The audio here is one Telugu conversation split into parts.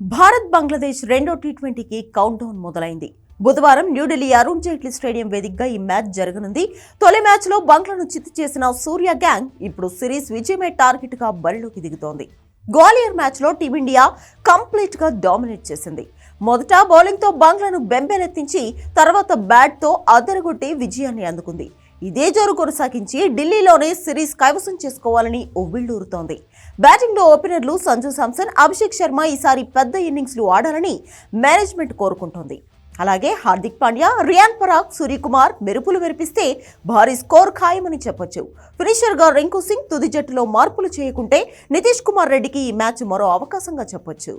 భారత్ బంగ్లాదేశ్ రెండో టీ ట్వంటీకి కౌంట్ డౌన్ మొదలైంది. బుధవారం న్యూఢిల్లీ అరుణ్ జైట్లీ స్టేడియం వేదికగా ఈ మ్యాచ్ జరగనుంది. తొలి మ్యాచ్లో బంగ్లాను చిత్తు చేసిన సూర్య గ్యాంగ్ ఇప్పుడు సిరీస్ విజయమే టార్గెట్గా బరిలోకి దిగుతోంది. గ్వాలియర్ మ్యాచ్లో టీమిండియా కంప్లీట్గా డామినేట్ చేసింది. మొదట బౌలింగ్తో బంగ్లాను బెంబేలెత్తించి తర్వాత బ్యాట్తో అదరగొట్టి విజయాన్ని అందుకుంది. ఇదే జోరు కొనసాగించి ఢిల్లీలోనే సిరీస్ కైవసం చేసుకోవాలని ఉవ్విళ్ళూరుతోంది బ్యాటింగ్లో ఓపెనర్లు సంజు సామ్సన్ అభిషేక్ శర్మ ఈసారి పెద్ద ఇన్నింగ్స్లు ఆడాలని మేనేజ్మెంట్ కోరుకుంటోంది. అలాగే హార్దిక్ పాండ్యా రియాన్ పరాగ్ సూర్యకుమార్ మెరుపులు మెరిపిస్తే భారీ స్కోర్ ఖాయమని చెప్పొచ్చు. ఫినిషర్గా రింకు సింగ్ తుది జట్టులో మార్పులు చేయకుంటే నితీష్ కుమార్ రెడ్డికి ఈ మ్యాచ్ మరో అవకాశంగా చెప్పొచ్చు.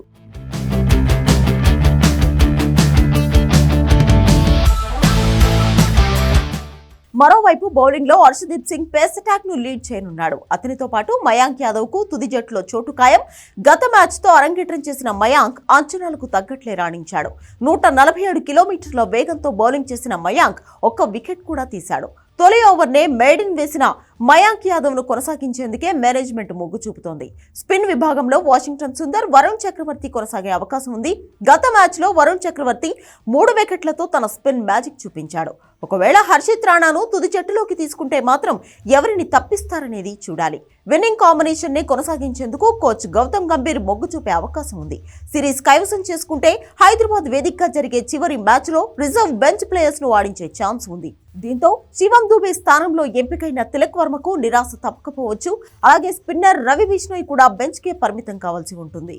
మరోవైపు బౌలింగ్లో హర్షదీప్ సింగ్ పేస్ అటాక్ను లీడ్ చేయనున్నాడు. అతనితో పాటు మయాంక్ యాదవ్కు తుది జట్టులో చోటు ఖాయం. గత మ్యాచ్తో అరంగేట్రం చేసిన మయాంక్ అంచనాలకు తగ్గట్లే రాణించాడు. నూట నలభై ఏడు కిలోమీటర్ల వేగంతో బౌలింగ్ చేసిన మయాంక్ ఒక్క వికెట్ కూడా తీశాడు. తొలి ఓవర్నే మేడిన్ వేసిన మయాంక్ యాదవ్ను కొనసాగించేందుకే మేనేజ్మెంట్ మొగ్గు చూపుతోంది. స్పిన్ విభాగంలో వాషింగ్టన్ సుందర్ వరుణ్ చక్రవర్తి కొనసాగే అవకాశం ఉంది. గత మ్యాచ్లో వరుణ్ చక్రవర్తి మూడు వికెట్లతో తన స్పిన్ మ్యాజిక్ చూపించాడు. ఒకవేళ హర్షిత్ రాణాను తుది జట్టులోకి తీసుకుంటే మాత్రం ఎవరిని తప్పిస్తారనేది చూడాలి. విన్నింగ్ కాంబినేషన్ని కొనసాగించేందుకు కోచ్ గౌతమ్ గంభీర్ మొగ్గు చూపే అవకాశం ఉంది. సిరీస్ కైవసం చేసుకుంటే హైదరాబాద్ వేదికగా జరిగే చివరి మ్యాచ్లో రిజర్వ్ బెంచ్ ప్లేయర్స్ను ఆడించే ఛాన్స్ ఉంది. దీంతో శివం దుబే స్థానంలో ఎంపికైన తిలక్ వర్మకు నిరాశ తప్పకపోవచ్చు. అలాగే స్పిన్నర్ రవి బిష్ణోయ్ కూడా బెంచ్ కే పరిమితం కావాల్సి ఉంటుంది.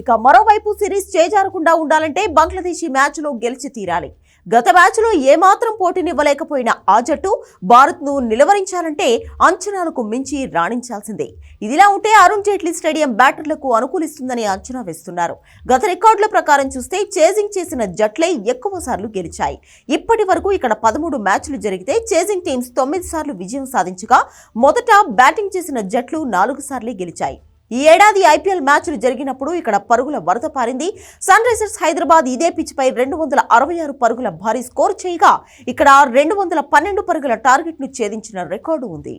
ఇక మరోవైపు సిరీస్ చేజారకుండా ఉండాలంటే బంగ్లాదేశ్ మ్యాచ్లో గెలిచి తీరాలి. గత మ్యాచ్లో ఏమాత్రం పోటీనివ్వలేకపోయిన ఆ జట్టు భారత్ను నిలవరించాలంటే అంచనాలకు మించి రాణించాల్సిందే. ఇదిలా ఉంటే అరుణ్ జైట్లీ స్టేడియం బ్యాటర్లకు అనుకూలిస్తుందని అంచనా వేస్తున్నారు. గత రికార్డుల ప్రకారం చూస్తే చేజింగ్ చేసిన జట్లే ఎక్కువ సార్లు గెలిచాయి. ఇప్పటి వరకు ఇక్కడ పదమూడు మ్యాచ్లు జరిగితే చేజింగ్ టీమ్స్ తొమ్మిది సార్లు విజయం సాధించగా మొదట బ్యాటింగ్ చేసిన జట్లు నాలుగు సార్లే గెలిచాయి. ఈ ఏడాది ఐపీఎల్ మ్యాచ్లు జరిగినప్పుడు ఇక్కడ పరుగుల వరద పారింది. సన్ రైజర్స్ హైదరాబాద్ ఇదే పిచ్పై రెండు వందల అరవై ఆరు పరుగుల భారీ స్కోర్ చేయగా ఇక్కడ రెండు వందల పన్నెండు పరుగుల టార్గెట్ను ఛేదించిన రికార్డు ఉంది.